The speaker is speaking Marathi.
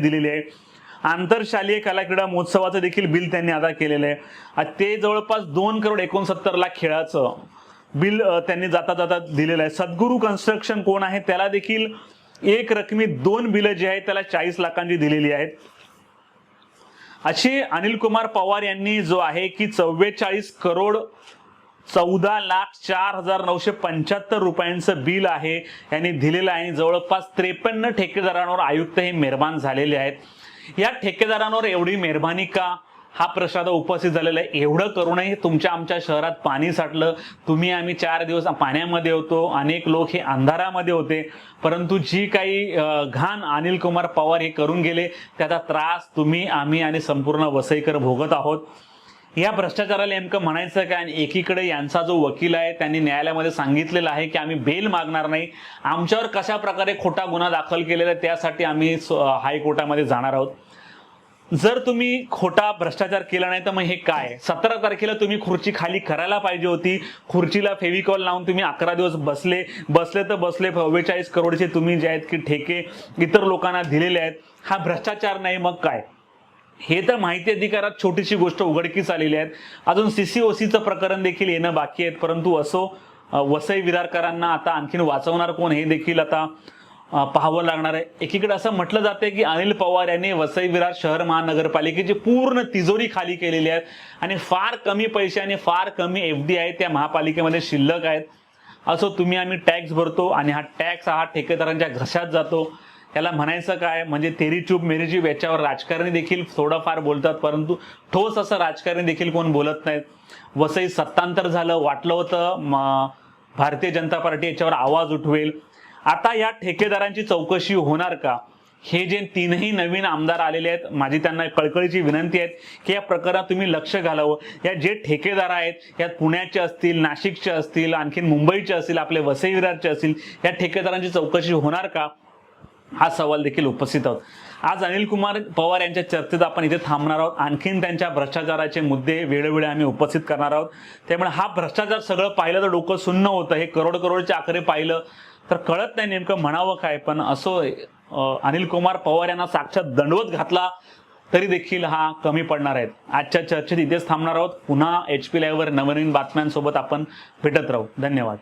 दिलेली आहे. आंतरशालीय कलाक्रीडा महोत्सवाचं देखील बिल त्यांनी अदा केलेलं आहे. ते जवळपास दोन करोड एकोणसत्तर लाख खेळाचं बिल त्यांनी जाता जाता दिलेलं आहे. सद्गुरू कन्स्ट्रक्शन कोण आहे त्याला देखील एक रकमी दोन बिलं जी आहेत त्याला चाळीस लाखांची दिलेली आहेत. अशी अनिल कुमार पवार यांनी जो आहे की चव्वेचाळीस करोड चौदा लाख चार हजार नऊशे पंच्याहत्तर रुपयांचं बिल आहे. यांनी दिलेलं आहे. आणि जवळपास त्रेपन्न ठेकेदारांवर आयुक्त हे मेहरबान झालेले आहेत. या ठेकेदारांवर एवढी मेहरबानी का? हा प्रश्न आता उपस्थित झालेला आहे. एवढं करूनही तुमच्या आमच्या शहरात पाणी साठलं. तुम्ही आम्ही चार दिवस पाण्यामध्ये होतो. अनेक लोक हे अंधारामध्ये होते. परंतु जी काही घाण अनिल कुमार पवार हे करून गेले त्याचा त्रास तुम्ही आम्ही आणि संपूर्ण वसईकर भोगत आहोत. या भ्रष्टाचाराला नेमकं म्हणायचं काय? आणि एकीकडे यांचा जो वकील आहे त्यांनी न्यायालयामध्ये सांगितलेलं आहे की आम्ही बेल मागणार नाही. आमच्यावर कशा प्रकारे खोटा गुन्हा दाखल केलेला आहे त्यासाठी आम्ही स- हायकोर्टामध्ये जाणार आहोत. जर तुम्ही खोटा भ्रष्टाचार केला नाही तर मग हे काय? सतरा तारखेला तुम्ही खुर्ची खाली करायला पाहिजे होती. खुर्चीला फेविकॉल लावून तुम्ही अकरा दिवस बसले. बसले तर बसले चव्वेचाळीस करोडचे तुम्ही जे आहेत की ठेके इतर लोकांना दिलेले आहेत. हा भ्रष्टाचार नाही मग काय? हे तर माहिती अधिकारात छोटीशी गोष्ट उघडकीस आलेली आहेत. अजून सीसीओसीचं प्रकरण देखील येणं बाकी आहेत परंतु असो वसई विरारकरांना आता आणखीन वाचवणार कोण हे देखील आता पाहावं लागणार आहे. एकीकडे असं म्हटलं जाते की अनिल पवार यांनी वसई विरार शहर महानगरपालिकेची पूर्ण तिजोरी खाली केलेली आहे आणि फार कमी पैशाने फार कमी एफ डी आहे त्या महापालिकेमध्ये शिल्लक आहेत. असो तुम्ही आम्ही टॅक्स भरतो आणि हा टॅक्स हा ठेकेदारांच्या घशात जातो. याला म्हणायचं काय? म्हणजे तेरी चूप मेरी चूप याच्यावर राजकारणी देखील थोडंफार बोलतात परंतु ठोस असं राजकारणी देखील कोण बोलत नाहीत. वसई सत्तांतर झालं वाटलं होतं म- भारतीय जनता पार्टी याच्यावर आवाज उठवेल. आता या ठेकेदारांची चौकशी होणार का? हे जे तीनही नवीन आमदार आलेले आहेत माझी त्यांना कळकळीची विनंती आहे की या प्रकरणात तुम्ही लक्ष घालावं. या जे ठेकेदार आहेत यात पुण्याचे असतील नाशिकचे असतील आणखीन मुंबईचे असतील आपले वसई विरारचे असतील या ठेकेदारांची चौकशी होणार का? हा सवाल देखील उपस्थित आहोत. आज अनिल कुमार पवार यांच्या चर्चेत आपण इथे थांबणार आहोत. आणखीन त्यांच्या भ्रष्टाचाराचे मुद्दे वेळोवेळी आम्ही उपस्थित करणार आहोत. त्यामुळे हा भ्रष्टाचार सगळं पाहिलं तर डोकं सुन्न होतं. हे करोड करोडचे आकडे पाहिलं तर कळत नाही नेमकं म्हणावं काय पण असो अनिल कुमार पवार यांना साक्षात दंडवत घातला तरी देखील हा कमी पडणार आहेत आजच्या चर्चेत इथेच थांबणार आहोत. पुन्हा एच पी लाईव्हवर नवनवीन बातम्यांसोबत आपण भेटत राहू. धन्यवाद.